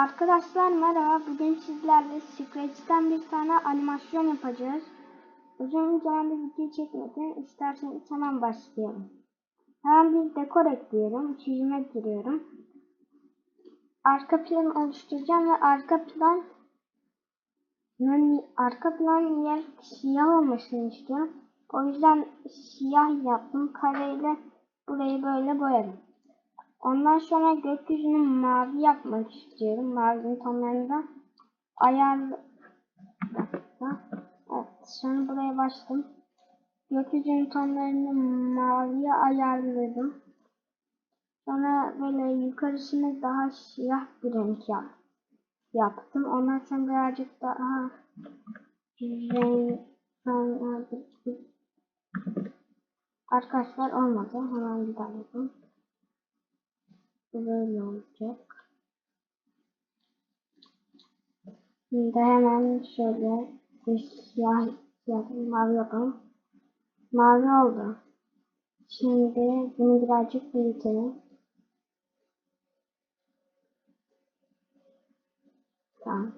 Arkadaşlar merhaba. Bugün sizlerle Scratch'ten bir tane animasyon yapacağız. Uzun zamandır video çekmedim. İsterseniz hemen başlayalım. Hemen bir dekor ekliyorum. Çizime giriyorum. Arka plan oluşturacağım ve arka plan arka plan yer siyah olmasını istiyorum. O yüzden siyah yaptım. Kareyle burayı böyle boyadım. Ondan sonra gökyüzünü mavi yapmak istiyorum. Mavinin tonlarında ayar Evet, sonra buraya bastım. Gökyüzünün tonlarını maviye ayarladım. Sonra böyle yukarısını daha siyah bir renk yap, yaptım. Ondan sonra birazcık daha renk Arkadaşlar olmadı. Hemen bir daha yapalım böyle olacak. Şimdi hemen şöyle bir siyah, siyah mavi yapalım. Mavi oldu. Şimdi bunu birazcık büyütelim. Tamam.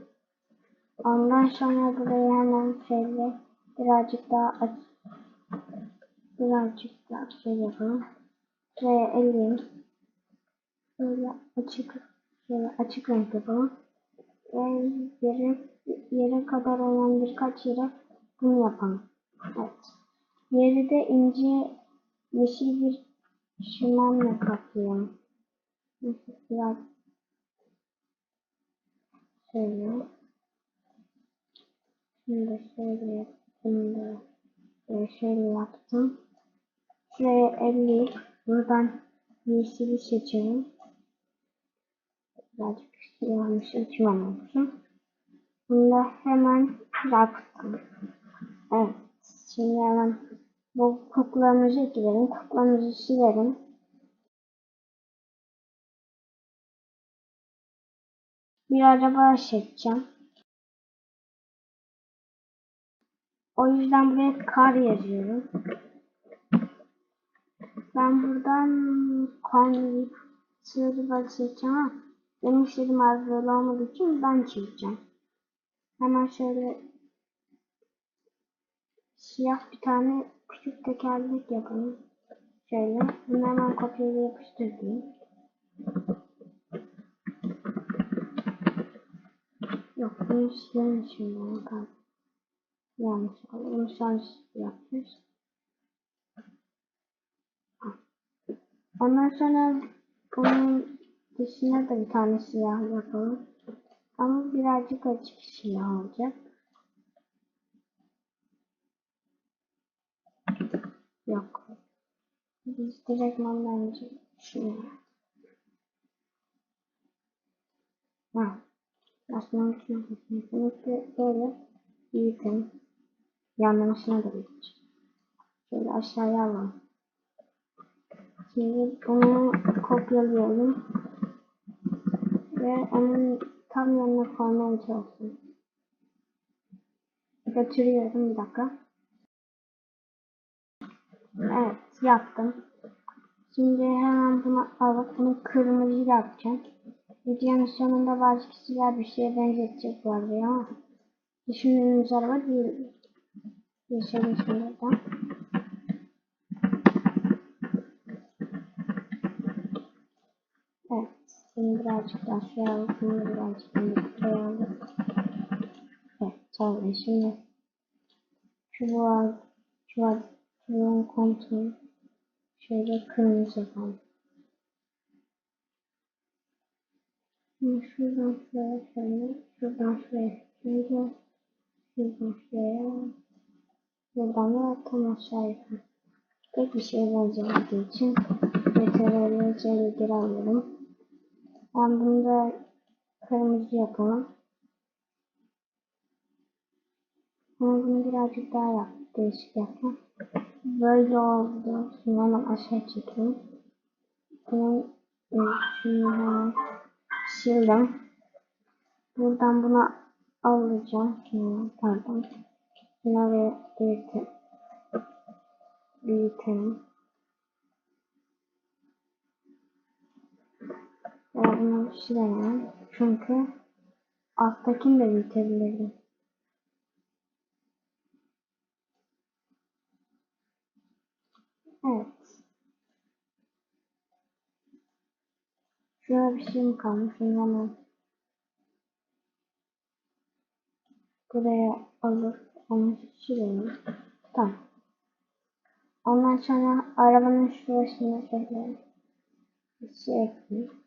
Ondan sonra burayı hemen şöyle birazcık daha aç birazcık daha şey yapalım. Şuraya eleyim. Böyle açık şöyle açık renk yapalım. Ve yere, yere kadar olan birkaç yere bunu yapalım. Evet. Yeri de ince yeşil bir şimenle kaplayalım. Biraz şöyle. Şimdi şöyle yaptım da şöyle yaptım. Şuraya elleyip buradan yeşili seçelim birazcık yanlış açmamışım. Bunu hemen yaptım. Evet. Şimdi hemen bu kuklamızı ekleyelim. Kuklamızı silerim. Bir araba seçeceğim. O yüzden buraya kar yazıyorum. Ben buradan konvitörü seçeceğim ama benim harf olmadığı için ben çizeceğim. Hemen şöyle siyah bir tane küçük tekerlek yapalım. Şöyle. Bunu hemen kopyayla yapıştırayım. Yok bunu silemişim ben. Pardon. Yanlış oldu. Bunu sonra yapacağız. Ondan sonra bunun Dışına da bir tane siyah yapalım. Ama birazcık açık siyah olacak. Yok. Biz direktman bence şunu. Ha. Aslında kesinlikle böyle büyütün. Yanlamasına da büyütün. Şöyle aşağıya alalım. Şimdi bunu kopyalayalım ve onun tam yanına koymaya çalışıyorum. Götürüyorum bir dakika. Evet yaptım. Şimdi hemen bunu alıp bunu kırmızı yapacağım. Videonun sonunda bazı kişiler bir şeye benzetecek var diye ama düşündüğünüz araba değil. Geçelim şimdi buradan. Evet. Bunu birazcık daha şuraya alıp bunu birazcık daha şuraya alıp Evet tamam şimdi çubuğa çubuğa çubuğun kontrolü şöyle kırmızı yapalım. Şimdi şuradan şuraya şöyle şuradan şuraya şöyle şuradan şuraya buradan da tam aşağı yapalım. Tek bir şeye benzemediği için CTRL geri alıyorum. Ben bunu da kırmızı yapalım. Ama bunu birazcık daha yap, değişik yapalım. Böyle oldu. Şimdi hemen aşağı çekeyim. Bunun şunu hemen sildim. Buradan bunu alacağım. Pardon. Şuna ve büyütelim. Büyütelim. Bunu silelim. Çünkü alttakini de büyütebilirdim. Evet. Şurada bir şey mi kalmış? Onu hemen buraya alıp onu silelim. Tamam. Ondan sonra arabanın şurasına şöyle bir şey ekleyeyim.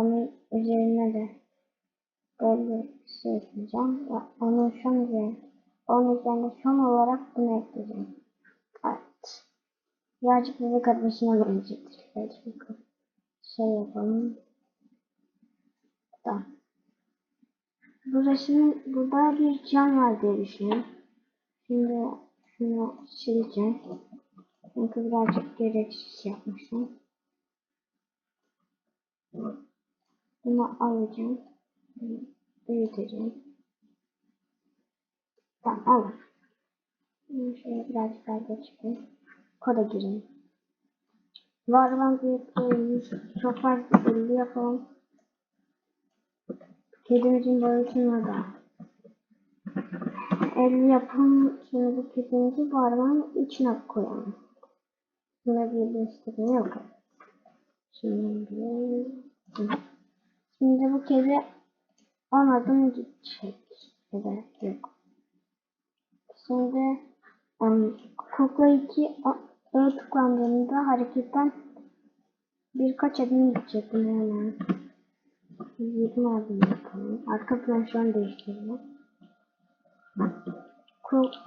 Onun üzerine de böyle bir şey ekleyeceğim. Ve onun şu üzerine, onun üzerine son olarak bunu ekleyeceğim. Evet. Birazcık bebek arabasına benzetir. Birazcık bir şey yapalım. Tamam. Şimdi burada bir cam var diye düşünüyorum. Şimdi şunu sileceğim. Çünkü birazcık gereksiz yapmışım. Bunu alacağım. Büyüteceğim. Tamam. Şimdi şöyle birazcık daha geçeyim. Koda gireyim. Var ben büyüklüğü çok fazla 50 yapalım. Kedimizin boyutunu da 50 yapalım. Şimdi bu kedimizi barbanın içine koyalım. Buna birleştirme yok. Şimdi Şimdi bu kedi 10 adım gidecek. Da yok. Şimdi um, kukla 2 E tıklandığında hareketten birkaç adım gidecek. Hemen 20 adım yapalım. Arka plan şu an değiştirelim.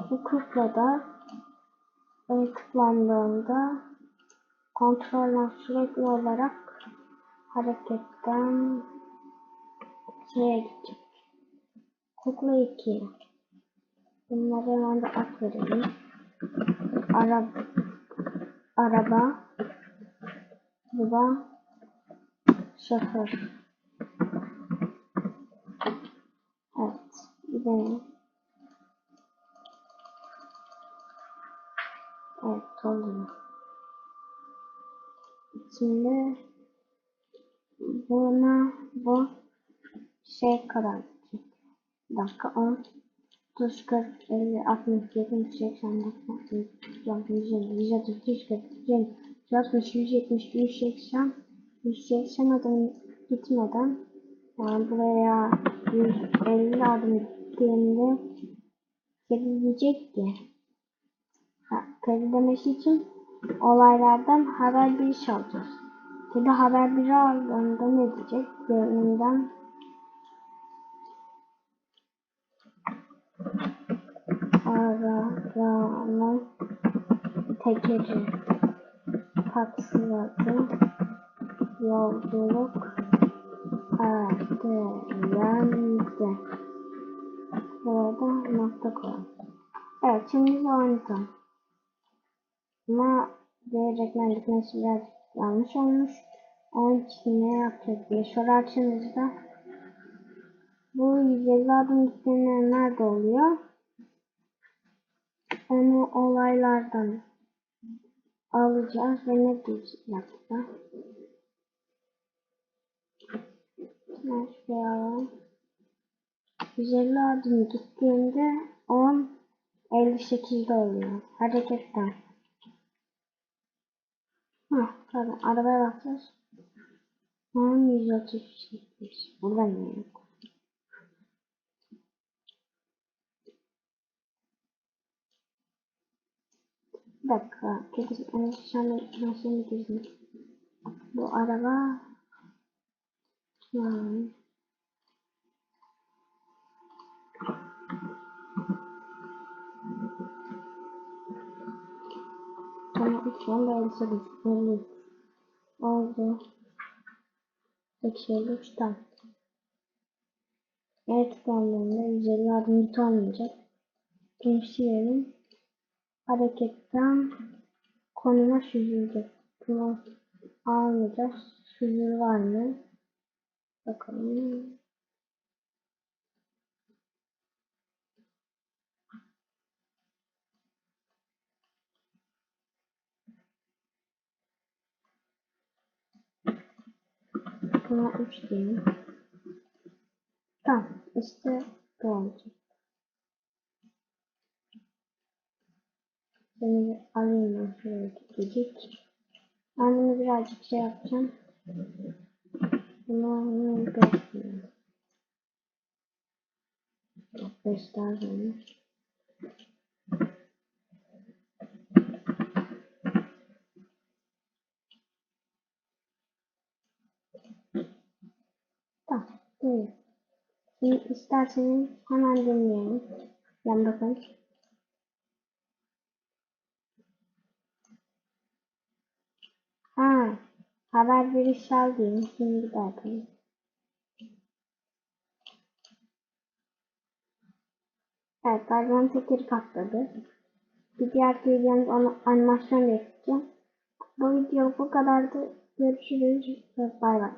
Bu kukla da E tıklandığında kontroller sürekli olarak hareketten şeye gidecek. Kukla 2. Bunları hemen de at verelim. Araba, araba, da şoför. Evet, gidelim. Evet, oldu. Şimdi buna bu şey kadar dakika 10 30 40 50 60 70 80 90 100 150 130 140 150 160 170 180 180 adım gitmeden yani buraya 150 adım gittiğinde kedi ki kedi demesi için olaylardan haber bir şey alacağız. Kedi haber biri aldığında ne diyecek? Görünümden arabanın tekeri patladı. Yolculuk ertelendi. Burada nokta koyalım. Evet şimdi oynayalım. Ama diğer gitmesi biraz yanlış olmuş. Onun için ne yapacağız diye sorarsanızda bu 150 adım nerede oluyor? Onu olaylardan alacağız ve ne diyeceğiz da? Şuraya alalım. 150 adım gittiğinde 10 58'de oluyor. Hareketten. Hah, pardon. Arabaya bakacağız. 10 138. Burada ne yok? Bir dakika. Kedi, yani şu anda nasıl girdim? Bu araba yani Tamam, şu anda elbise buçukları oldu. Peki, lütfen. Evet, bandında 150 adım olmayacak. Gençlerin hareketten konuma süzülecek. Bunu almayacağız. Süzül var mı? Bakalım. Buna 3 diyelim. Tamam. İşte bu olacak. Bir alayım ben şöyle gidecek. Bunu birazcık şey yapacağım. Bunu bekliyorum. Çok beş daha sonra. Tamam. Şimdi isterseniz hemen dinleyelim. Yan. Ha, haber veriş al diyeyim. Şimdi bir daha yapalım. Evet, Gargan tekeri patladı. Bir diğer videomuz animasyon yapacağım. Bu video bu kadardı. Görüşürüz. Bay bay.